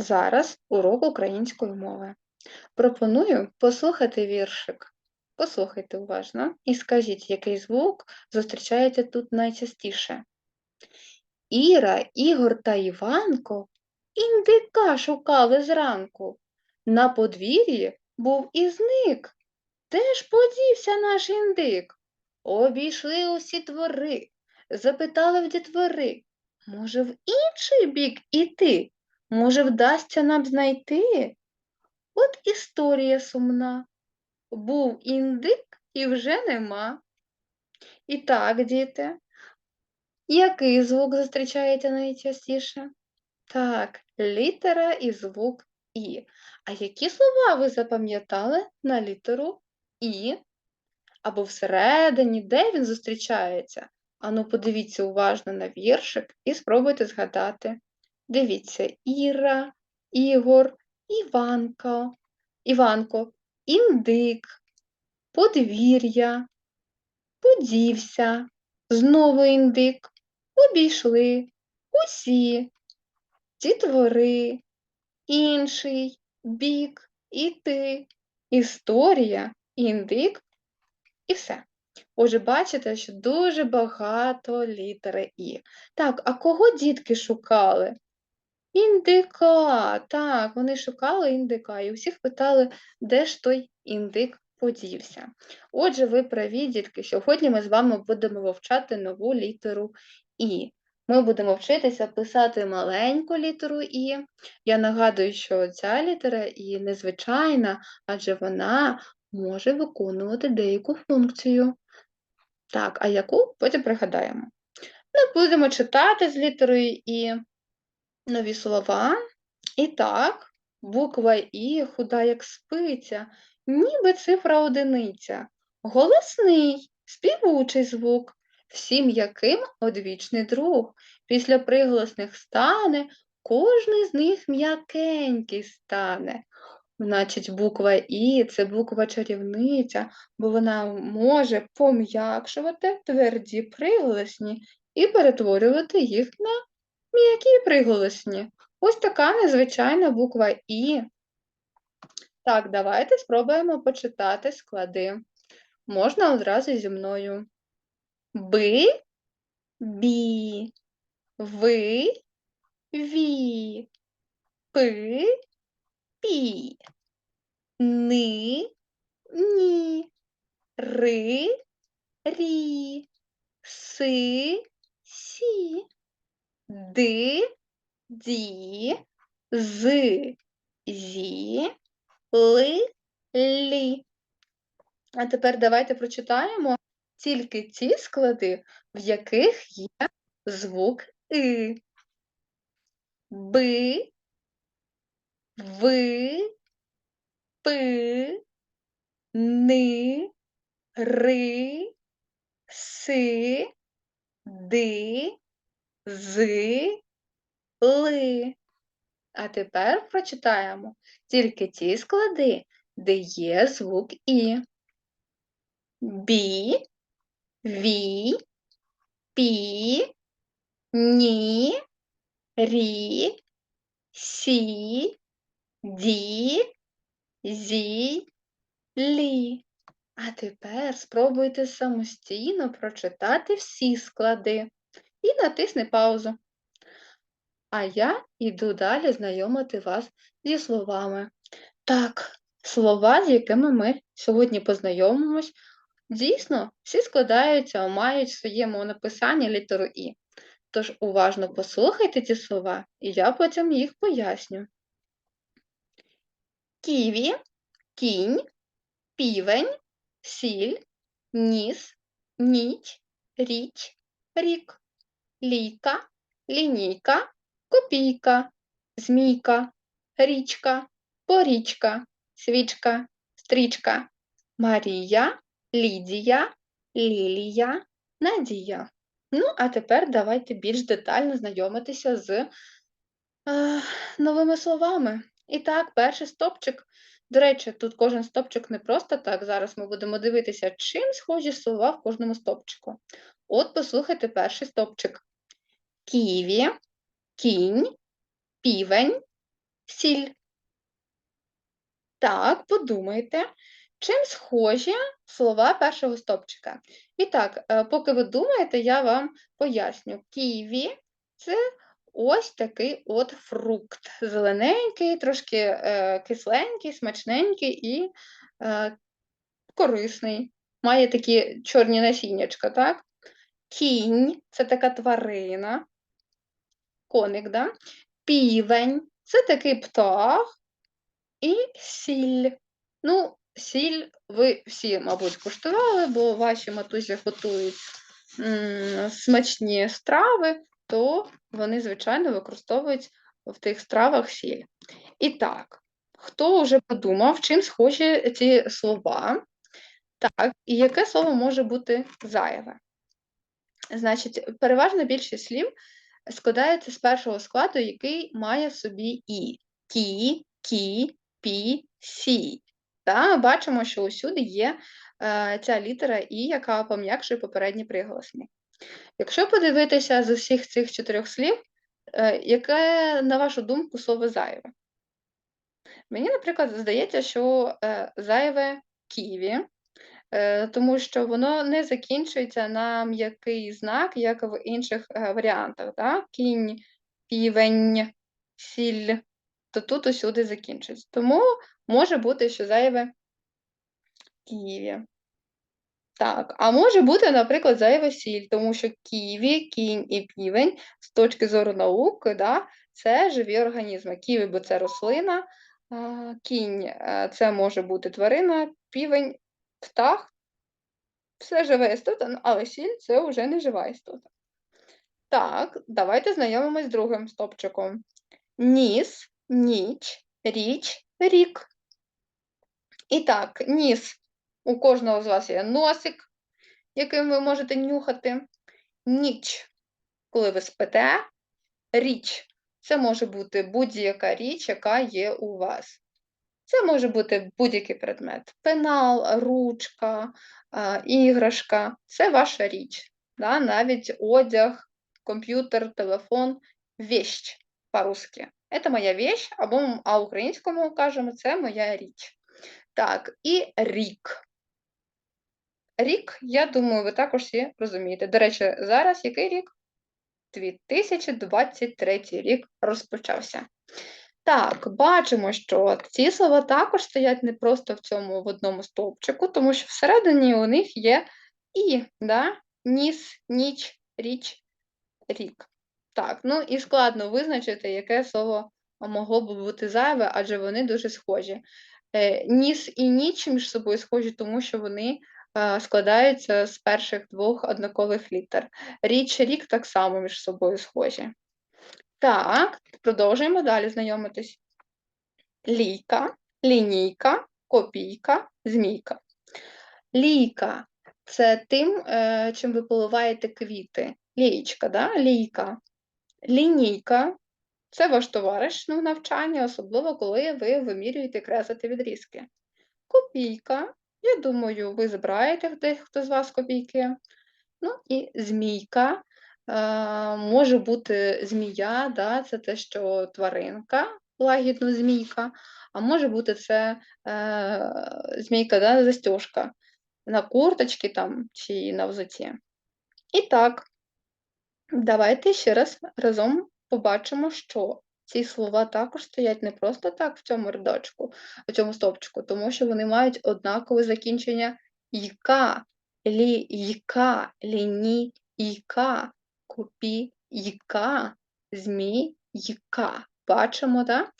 Зараз урок української мови. Пропоную послухати віршик. Послухайте уважно і скажіть, який звук зустрічається тут найчастіше. Іра, Ігор та Іванко індика шукали зранку. На подвір'ї був і зник. Де ж подівся наш індик? Обійшли усі двори, запитали в дітвори, може, в інший бік іти? Може, вдасться нам знайти? От історія сумна. Був індик і вже нема. І так, діти, який звук зустрічається найчастіше? Так, літера і звук І. А які слова ви запам'ятали на літеру І? Або всередині, де він зустрічається? Ану, подивіться уважно на віршик і спробуйте згадати. Дивіться, Іра, Ігор, Іванко, Іванко, індик, подвір'я, подівся, знову індик, обійшли, усі, дітвори, інший, бік, іти, історія, індик і все. Отже, бачите, що дуже багато літери І. Так, а кого дітки шукали? Індика, так, вони шукали індика і усіх питали, де ж той індик подівся. Отже, ви праві, дітки, сьогодні ми з вами будемо вивчати нову літеру І. Ми будемо вчитися писати маленьку літеру І. Я нагадую, що ця літера І незвичайна, адже вона може виконувати деяку функцію. Так, а яку потім пригадаємо. Ми будемо читати з літерою І нові слова. І так, буква І худа, як спиця, ніби цифра одиниця, голосний, співучий звук, всім яким одвічний друг. Після приголосних стане, кожний з них м'якенький стане. Значить, буква І це буква чарівниця, бо вона може пом'якшувати тверді приголосні і перетворювати їх на м'які приголосні. Ось така незвичайна буква І. Так, давайте спробуємо почитати склади. Можна одразу зі мною. Би, бі, ви, ві, пи, пі, ни, ні, ри, рі, си, сі, ди, ді, з, зі, ли, лі. А тепер давайте прочитаємо тільки ті склади, в яких є звук И. Би, ви, пи, ни, ри, си, ди, з, ли. А тепер прочитаємо тільки ті склади, де є звук І. Бі, ві, пі, ні, рі, сі, ді, зі, лі. А тепер спробуйте самостійно прочитати всі склади і натисни паузу. А я йду далі знайомити вас зі словами. Так, слова, з якими ми сьогодні познайомимось, дійсно, всі складаються, мають в своєму написанні літеру І. Тож уважно послухайте ці слова, і я потім їх поясню. Ківі, кінь, півень, сіль, ніс, ніч, річ, рік, лійка, лінійка, копійка, змійка, річка, порічка, свічка, стрічка, Марія, Лідія, Лілія, Надія. Ну, а тепер давайте більш детально знайомитися з е, новими словами. І так, перший стопчик. До речі, тут кожен стопчик не просто так. Зараз ми будемо дивитися, чим схожі слова в кожному стопчику. От послухайте перший стопчик. Ківі, кінь, півень, сіль. Так, подумайте, чим схожі слова першого стопчика. І так, е, поки ви думаєте, я вам поясню. Ківі це ось такий от фрукт. Зелененький, трошки е, кисленький, смачненький і е, корисний. Має такі чорні насіннячка, так? Кінь це така тварина, коник, да? півень це такий птах і сіль. Ну, сіль ви всі, мабуть, куштували, бо ваші матусі готують м, смачні страви, то вони, звичайно, використовують в тих стравах сіль. І так, хто вже подумав, чим схожі ці слова? Так, і яке слово може бути зайве? Значить, переважна більшість слів складається з першого складу, який має в собі і. Кі, кі, пі, сі. Та, бачимо, що усюди є е, ця літера І, яка пом'якшує попередні приголосні. Якщо подивитися з усіх цих чотирьох слів, е, яке, на вашу думку, слово зайве? Мені, наприклад, здається, що е, зайве Києві, тому що воно не закінчується на м'який знак, як в інших е, варіантах. Так? Кінь, півень, сіль, то тут усюди закінчується. Тому може бути, що зайве Києві. Так, а може бути, наприклад, зайве сіль, тому що ківі, кінь і півень з точки зору науки, да, це живі організми. Ківі, бо це рослина, кінь е, це може бути тварина, півень, птах, все живе істота, ну, але сіль це вже не жива істота. Так, давайте знайомимось з другим стопчиком. Ніс, ніч, річ, рік. І так, ніс. У кожного з вас є носик, яким ви можете нюхати. Ніч, коли ви спите, річ. Це може бути будь-яка річ, яка є у вас. Це може бути будь-який предмет: пенал, ручка, іграшка це ваша річ. Да? Навіть одяг, комп'ютер, телефон, вещь по-русски. Це моя вещь, або а українському кажемо, це моя річ. Так, і рік. Рік, я думаю, ви також всі розумієте. До речі, зараз який рік? 2023 рік розпочався. Так, бачимо, що ці слова також стоять не просто в цьому в одному стовпчику, тому що всередині у них є і, да? ніс, ніч, річ, рік. Так, ну і складно визначити, яке слово могло б бути зайве, адже вони дуже схожі. Е, ніс і ніч між собою схожі, тому що вони е, складаються з перших двох однакових літер. Річ рік так само між собою схожі. Так, продовжуємо далі знайомитись. Лійка, лінійка, копійка, змійка. Лійка це тим, е, чим ви поливаєте квіти. Лієчка, да? лійка. Лінійка це ваш товариш ну, навчання, особливо коли ви вимірюєте креслити відрізки. Копійка, я думаю, ви збираєте дехто з вас копійки. Ну і змійка. Е, може бути змія, да, це те, що тваринка, лагідно змійка, а може бути це е, змійка, да, застіжка на курточці там, чи на взуті. І так, давайте ще раз разом побачимо, що ці слова також стоять не просто так в цьому рядочку, в цьому стовпчику, тому що вони мають однакове закінчення «йка», лі, «йка», ліні, «йка», купі, «йка», змі, «йка». Бачимо, так?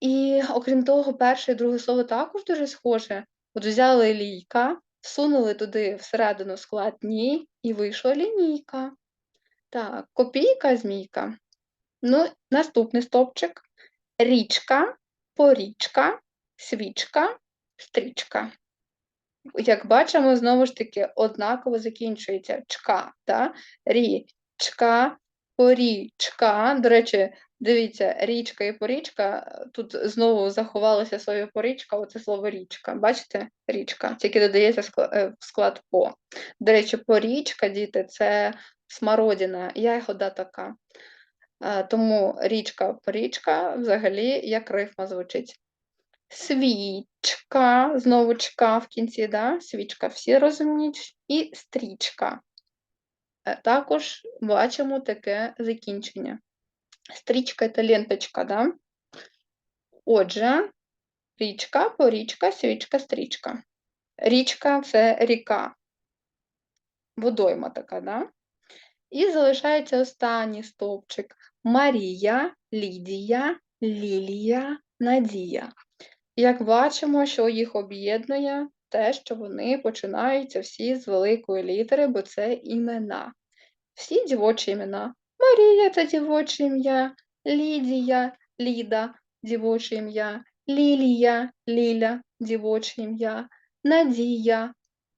І окрім того, перше і друге слово також дуже схоже. От взяли лійка, всунули туди всередину склад «ні» і вийшла лінійка. Так, копійка, змійка. Ну, наступний стовпчик. Річка, порічка, свічка, стрічка. Як бачимо, знову ж таки, однаково закінчується чка. Да? Річка, порічка. До речі, дивіться, річка і порічка. Тут знову заховалося слово порічка, оце слово річка. Бачите? Річка, тільки додається в склад по. До речі, порічка, діти, це смородина, ягода така. Е, тому річка порічка взагалі як рифма звучить. Свічка, знову чка в кінці, да? свічка, всі розуміють, і стрічка. Е, також бачимо таке закінчення. Стрічка це ленточка, да? Отже, річка, порічка, свічка, стрічка. Річка це ріка, водойма така, да? І залишається останній стовпчик Марія, Лідія, Лілія, Надія. Як бачимо, що їх об'єднує те, що вони починаються всі з великої літери, бо це імена. Всі дівочі імена. Марія це дівоче ім'я, Лідія, Ліда, дівоче ім'я, Лілія, Ліля, дівоче ім'я, Надія,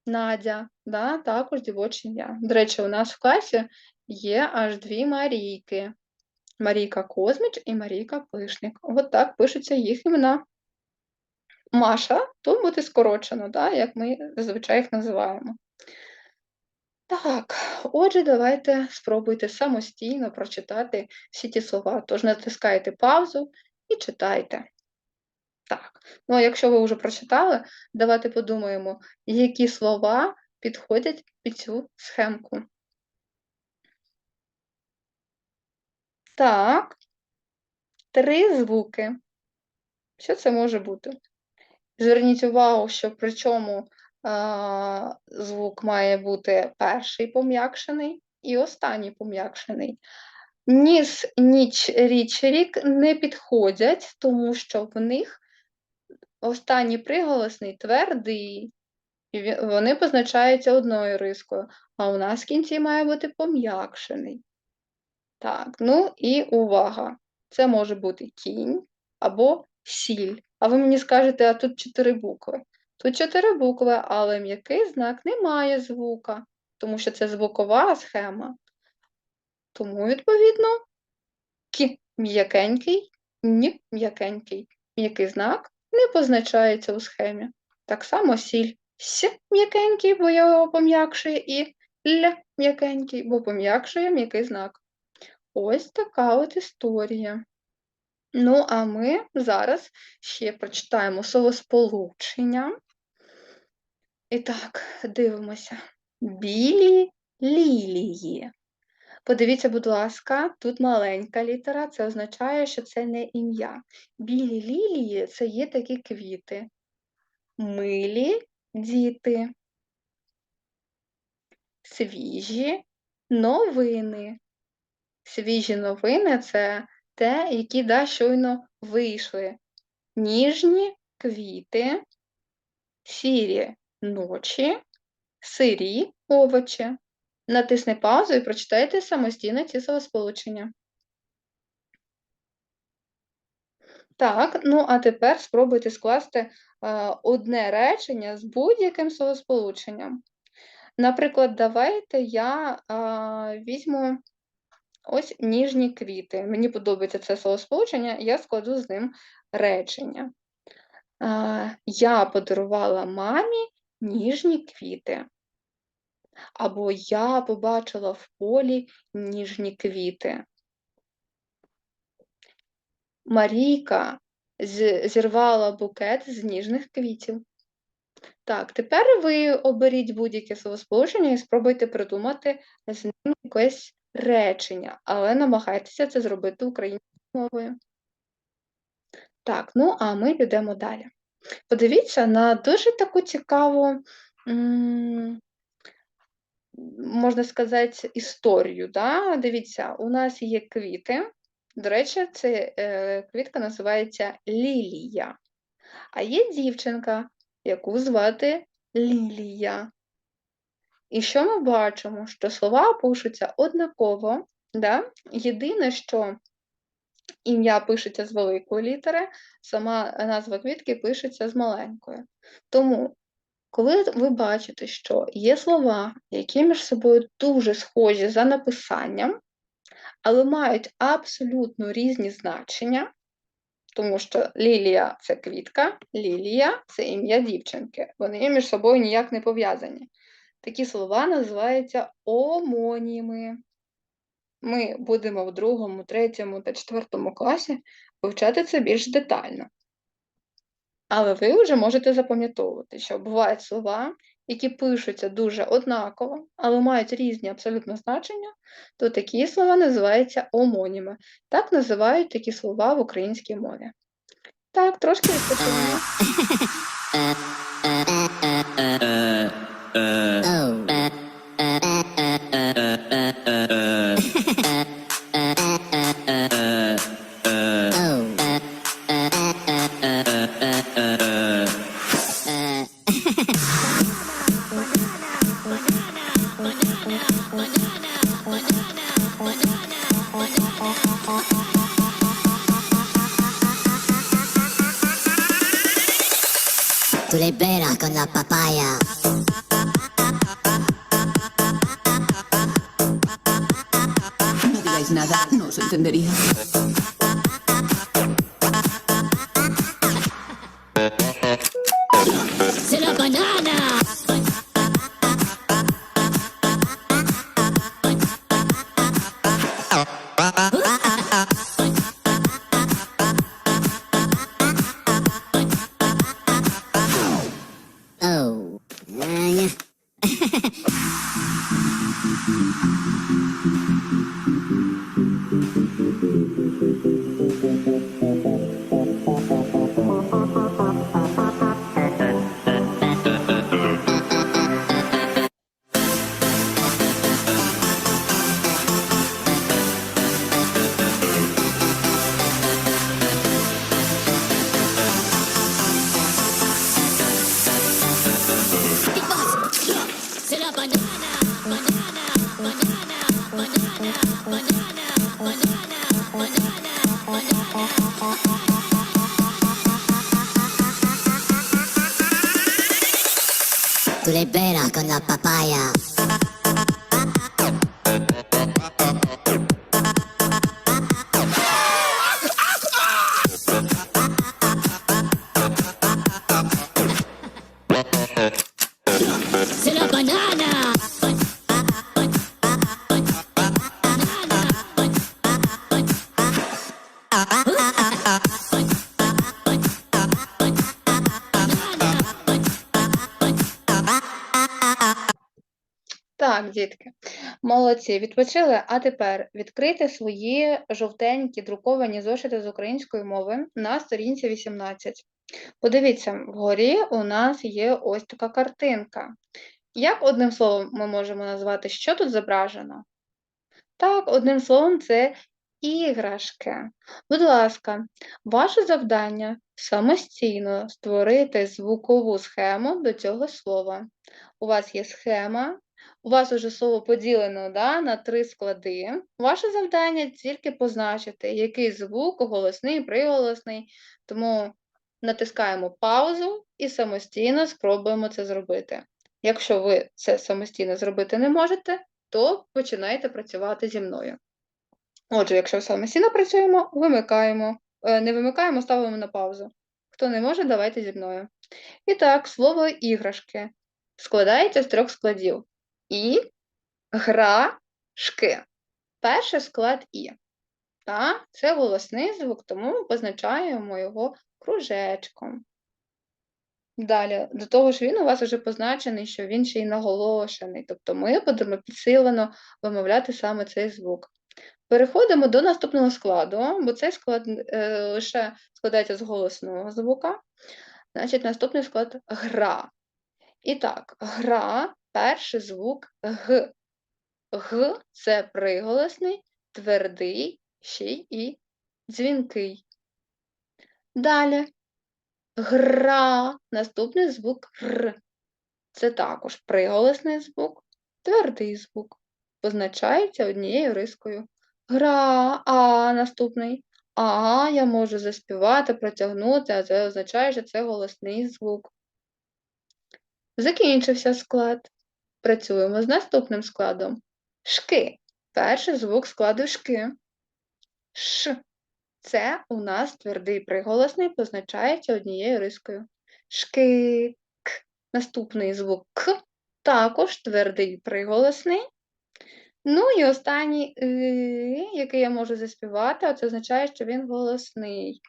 Надя, да, також дівоче ім'я. До речі, у нас в класі є аж дві Марійки. Марійка Козміч і Марійка Пишник. От так пишуться їх імена. Маша, тут буде скорочено, да, як ми зазвичай їх називаємо. Так, отже, давайте спробуйте самостійно прочитати всі ті слова. Тож натискайте паузу і читайте. Так, ну а якщо ви вже прочитали, давайте подумаємо, які слова підходять під цю схемку. Так, три звуки. Що це може бути? Зверніть увагу, що при чому а, звук має бути перший пом'якшений і останній пом'якшений. Ніс, ніч, річ, рік не підходять, тому що в них останній приголосний твердий, і вони позначаються одною рискою, а у нас в кінці має бути пом'якшений. Так, ну і увага! Це може бути кінь або сіль. А ви мені скажете, а тут чотири букви. Тут чотири букви, але м'який знак не має звука, тому що це звукова схема. Тому, відповідно, к м'якенький, ні м'якенький. М'який знак не позначається у схемі. Так само сіль с м'якенький, бо його пом'якшує, і л м'якенький, бо пом'якшує м'який знак. Ось така от історія. Ну, а ми зараз ще прочитаємо словосполучення. І так, дивимося. Білі лілії. Подивіться, будь ласка, тут маленька літера, це означає, що це не ім'я. Білі лілії це є такі квіти. Милі діти. Свіжі новини. Свіжі новини це те, які да, щойно вийшли. Ніжні квіти, сірі ночі, сирі овочі. Натисни паузу і прочитайте самостійно ці словосполучення. Так, ну а тепер спробуйте скласти одне речення з будь-яким словосполученням. Наприклад, давайте я візьму ось ніжні квіти. Мені подобається це словосполучення, я складу з ним речення. Я подарувала мамі ніжні квіти. Або я побачила в полі ніжні квіти. Марійка зірвала букет з ніжних квітів. Так, тепер ви оберіть будь-яке словосполучення і спробуйте придумати з ним якесь речення, але намагайтеся це зробити українською мовою. Так, ну а ми підемо далі. Подивіться на дуже таку цікаву, можна сказати, історію. Да? Дивіться, у нас є квіти. До речі, це е, квітка називається Лілія. А є дівчинка, яку звати Лілія. І що ми бачимо? Що слова пишуться однаково. Да? Єдине, що ім'я пишеться з великої літери, сама назва квітки пишеться з маленької. Тому, коли ви бачите, що є слова, які між собою дуже схожі за написанням, але мають абсолютно різні значення, тому що Лілія це квітка, Лілія це ім'я дівчинки. Вони між собою ніяк не пов'язані. Такі слова називаються омоніми. ми будемо в другому, третьому та четвертому класі вивчати це більш детально. Але ви вже можете запам'ятовувати, що бувають слова, які пишуться дуже однаково, але мають різні абсолютно значення, то такі слова називаються омоніми. Так називають такі слова в українській мові. Так, трошки відпочинемо. Nada, no os entendería. ko na papaya. Так, дітки, молодці, відпочили. А тепер відкрийте свої жовтенькі друковані зошити з української мови на сторінці 18. Подивіться, вгорі у нас є ось така картинка. Як одним словом ми можемо назвати, що тут зображено? Так, одним словом, це іграшки. Будь ласка, ваше завдання самостійно створити звукову схему до цього слова. У вас є схема, у вас уже слово поділено да, на три склади. Ваше завдання тільки позначити, який звук голосний, приголосний. Тому натискаємо паузу і самостійно спробуємо це зробити. Якщо ви це самостійно зробити не можете, то починайте працювати зі мною. Отже, якщо самостійно працюємо, вимикаємо. Е, Не вимикаємо, ставимо на паузу. Хто не може, давайте зі мною. І так, слово іграшки складається з трьох складів. І, гра, шки. Перший склад І. Та, це голосний звук, тому ми позначаємо його кружечком. Далі, до того ж, він у вас вже позначений, що він ще й наголошений. Тобто ми будемо підсилено вимовляти саме цей звук. Переходимо до наступного складу, бо цей склад е, лише складається з голосного звука. Значить, наступний склад гра. І так, гра, перший звук Г. Г це приголосний, твердий, ще й і дзвінкий. Далі гра, наступний звук Р. Це також приголосний звук, твердий звук. Позначається однією рискою. Гра, а наступний. А я можу заспівати, протягнути, а це означає, що це голосний звук. Закінчився склад. Працюємо з наступним складом. Шки. Перший звук складу шки. Ш. Це у нас твердий приголосний, позначається однією рискою. Шки. К. Наступний звук К. Також твердий приголосний. Ну і останній «и», який я можу заспівати, це означає, що він голосний.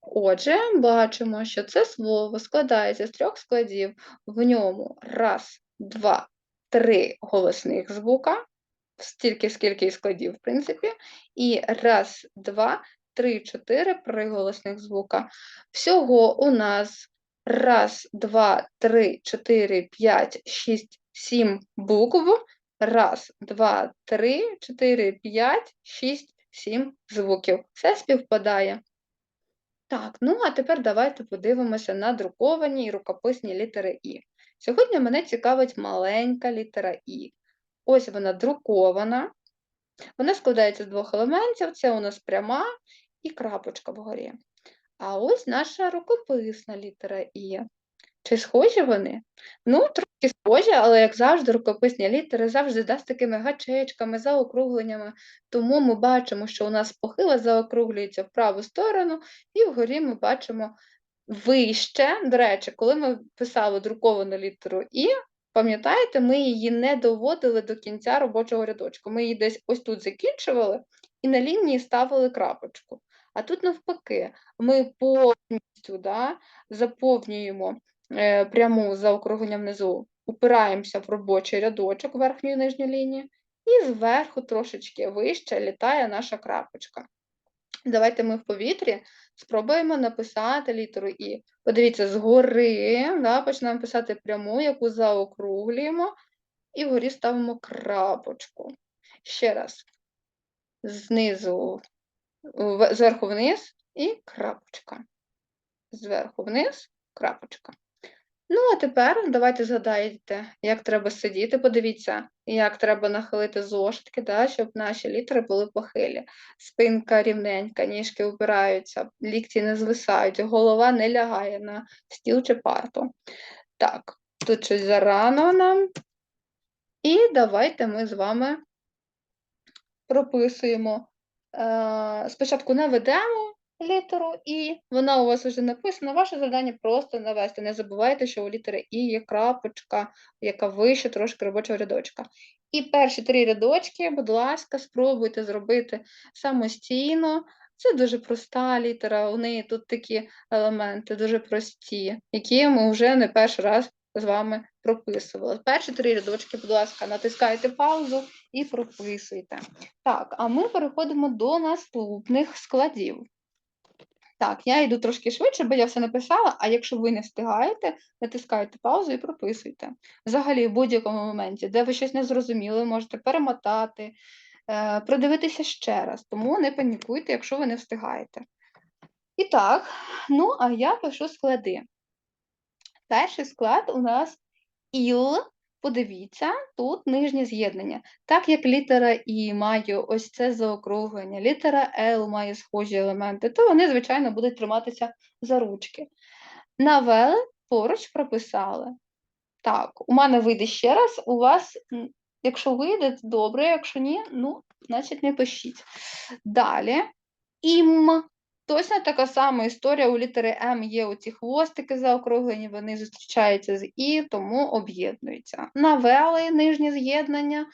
Отже, бачимо, що це слово складається з трьох складів. В ньому раз, два, три голосних звука, стільки, скільки і складів, в принципі, і раз, два, три, чотири приголосних звука. Всього у нас раз, два, три, чотири, п'ять, шість, сім букв. Раз, два, три, чотири, п'ять, шість, сім звуків. Все співпадає. Так, ну а тепер давайте подивимося на друковані і рукописні літери І. Сьогодні мене цікавить маленька літера І. Ось вона друкована. Вона складається з двох елементів: це у нас пряма і крапочка вгорі. А ось наша рукописна літера І. Чи схожі вони? Ну, трохи схожі, але, як завжди, рукописні літери завжди да, з такими гачечками, заокругленнями. Тому ми бачимо, що у нас похила заокруглюється в праву сторону, і вгорі ми бачимо вище. До речі, коли ми писали друковану літеру І, пам'ятаєте, ми її не доводили до кінця робочого рядочку. Ми її десь ось тут закінчували і на лінії ставили крапочку. А тут навпаки, ми повністю да, заповнюємо е, пряму заокруглення внизу, упираємося в робочий рядочок верхньої і нижньої лінії, і зверху трошечки вище літає наша крапочка. Давайте ми в повітрі спробуємо написати літеру І. Подивіться, згори да, починаємо писати пряму, яку заокруглюємо, і вгорі ставимо крапочку. Ще раз. Знизу, зверху вниз і крапочка. Зверху вниз, крапочка. Ну, а тепер давайте згадайте, як треба сидіти. Подивіться, як треба нахилити зошитки, да, щоб наші літери були похилі. Спинка рівненька, ніжки опираються, лікті не звисають, голова не лягає на стіл чи парту. Так, тут щось зарано нам. І давайте ми з вами прописуємо. Е, спочатку наведемо літеру І, вона у вас вже написана. Ваше завдання просто навести. Не забувайте, що у літери І є крапочка, яка вище трошки робочого рядочка. І перші три рядочки, будь ласка, спробуйте зробити самостійно. Це дуже проста літера, у неї тут такі елементи дуже прості, які ми вже не перший раз з вами прописували. Перші три рядочки, будь ласка, натискайте паузу і прописуйте. Так, а ми переходимо до наступних складів. Так, я йду трошки швидше, бо я все написала, а якщо ви не встигаєте, натискайте паузу і прописуйте. Взагалі, в будь-якому моменті, де ви щось не зрозуміли, можете перемотати, е, продивитися ще раз, тому не панікуйте, якщо ви не встигаєте. І так, ну а я пишу склади. Перший склад у нас іл. Подивіться, тут нижнє з'єднання. Так як літера І має ось це заокруглення, літера Л має схожі елементи, то вони, звичайно, будуть триматися за ручки. Навели, поруч прописали. Так, у мене вийде ще раз, у вас, якщо вийде, добре, якщо ні, ну, значить не пишіть. Далі. Ім. Точно така сама історія. У літери М є оці хвостики заокруглені, вони зустрічаються з І, тому об'єднуються. Навели нижнє з'єднання,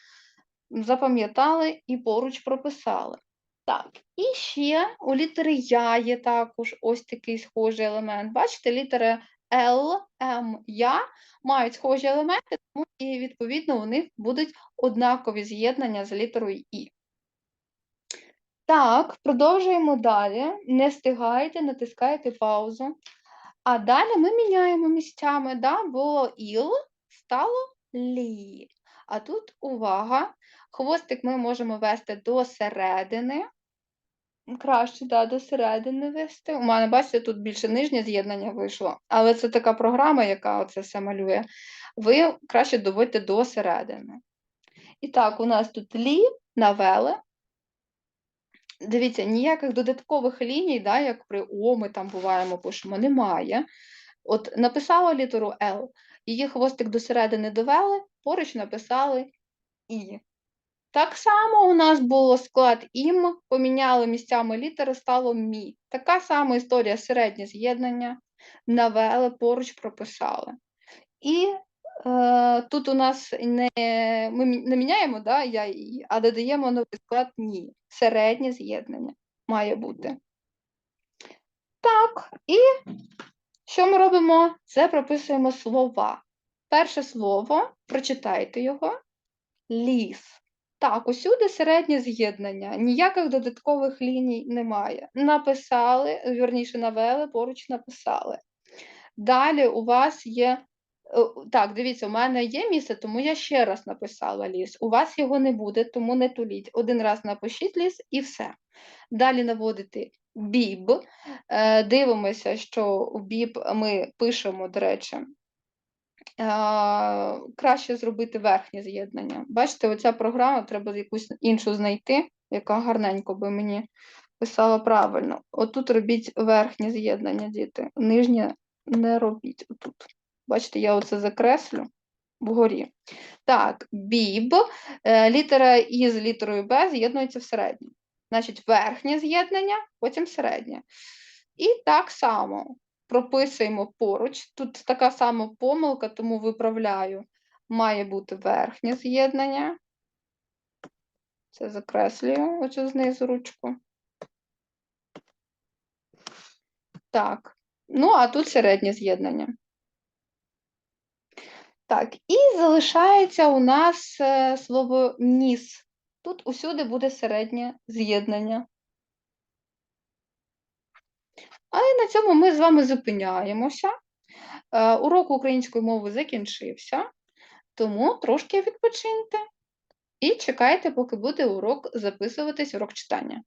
запам'ятали і поруч прописали. Так, і ще у літери Я є також ось такий схожий елемент. Бачите, літери Л, М, Я мають схожі елементи, тому і відповідно у них будуть однакові з'єднання з літерою І. Так, продовжуємо далі. Не встигайте, натискайте паузу. А далі ми міняємо місцями, да? було іл, стало лі. А тут увага, хвостик ми можемо вести до середини. Краще, да, до середини вести. У мене, бачите, тут більше нижнє з'єднання вийшло, але це така програма, яка оце все малює. Ви краще доводьте до середини. І так, у нас тут лі, навели. Дивіться, ніяких додаткових ліній, да, як при О ми там буваємо, пишемо, немає. От написала літеру Л, її хвостик до середини довели, поруч написали І. Так само у нас було склад ім, поміняли місцями літери, стало мі. Така сама історія середнє з'єднання, навели, поруч прописали. І тут у нас не, ми не міняємо да, я «і», а додаємо новий склад ні. Середнє з'єднання має бути. Так, і що ми робимо? Це прописуємо слова. Перше слово, прочитайте його. Ліс. Так, усюди середнє з'єднання, ніяких додаткових ліній немає. Написали, вірніше, навели, поруч написали. Далі у вас є. Е, Так, дивіться, у мене є місце, тому я ще раз написала ліс. У вас його не буде, тому не туліть. Один раз напишіть ліс і все. Далі наводити біб. Е, Дивимося, що у біб ми пишемо, до речі, е, краще зробити верхнє з'єднання. Бачите, оця програма, треба якусь іншу знайти, яка гарненько би мені писала правильно. Отут робіть верхнє з'єднання, діти. Нижнє не робіть отут. Бачите, я оце закреслю вгорі. Так, біб, е, літера І з літерою Б з'єднується в середнє. Значить, верхнє з'єднання, потім середнє. І так само прописуємо поруч. Тут така сама помилка, тому виправляю. Має бути верхнє з'єднання. Це закреслюю оцю знизу ручку. Так. Ну, а тут середнє з'єднання. Так, і залишається у нас е, слово ніс. Тут усюди буде середнє з'єднання. А на цьому ми з вами зупиняємося. Е, Урок української мови закінчився, тому трошки відпочиньте. І чекайте, поки буде урок записуватись, урок читання.